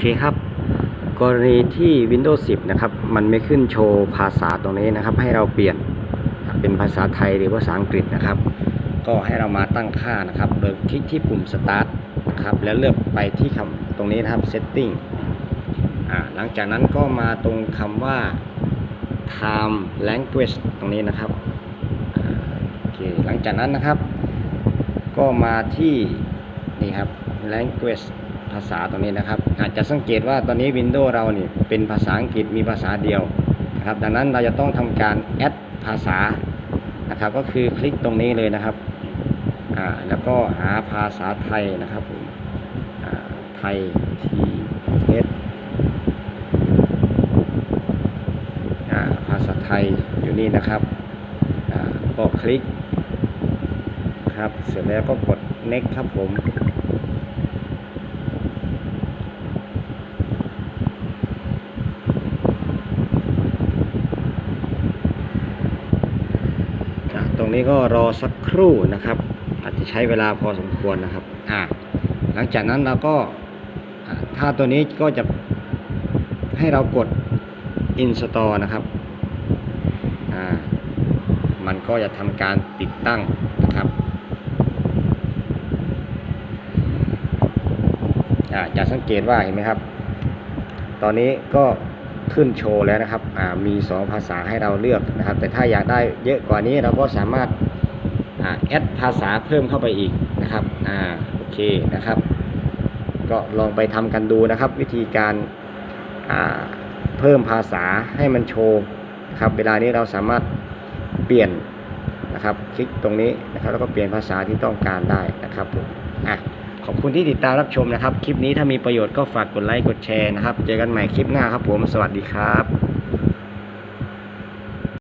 เคครับ กรณีที่ Windows 10 นะครับ มันไม่ขึ้นโชว์ภาษาตรงนี้นะครับ ให้เราเปลี่ยนเป็นภาษาไทยหรือภาษาอังกฤษนะครับ ก็ให้เรามาตั้งค่านะครับ โดยคลิกที่ปุ่ม Start นะครับ แล้วเลือกไปที่คำตรงนี้นะครับ Setting อ่าหลังจากนั้นก็มาตรงคำว่า Time Language ตรงนี้นะครับโอเคหลังจากนั้นนะครับ ก็มาที่นี่ครับ language ภาษาตรงนี้นะครับ อาจจะสังเกตว่าตอนนี้ Windows เรานี่เป็นภาษาอังกฤษมีภาษาเดียวนะครับ ดังนั้นเราจะต้องทำการ add ภาษานะครับ ก็คือคลิกตรงนี้เลยนะครับอ่าแล้วก็หาภาษาไทยนะครับผมอ่าไทย T S อ่าภาษาไทยอยู่นี่นะครับอ่าก็คลิกครับเสร็จแล้วก็กด next ครับผม อะตร งนี้ก็รอสักครู่นะครับ อาจจะใช้เวลาพอสมควรนะครับอ่าหลังจากนั้นเราก็ถ้าตัวนี้ก็จะให้เรากด install นะครับอ่ามันก็จะทำการติดตั้งนะครับอ่าจะสังเกตว่าเห็นไหมครับ ตอนนี้ก็ ขึ้นโชว์แล้วนะครับมี 2 ภาษาให้เราเลือกนะครับ แต่ถ้าอยากได้เยอะกว่านี้เราก็สามารถแอดภาษาเพิ่มเข้าไปอีกนะครับอ่าโอเคนะครับ ก็ลองไปทำกันดูนะครับ วิธีการเพิ่มภาษาให้มันโชว์ครับเวลานี้เราสามารถเปลี่ยนนะครับ คลิกตรงนี้นะครับ แล้วก็เปลี่ยนภาษาที่ต้องการได้นะครับผมอะ ขอบคุณที่ติดตามรับชมนะครับ คลิปนี้ถ้ามีประโยชน์ก็ฝากกดไลค์กดแชร์นะครับ เจอกันใหม่คลิปหน้าครับผม สวัสดีครับ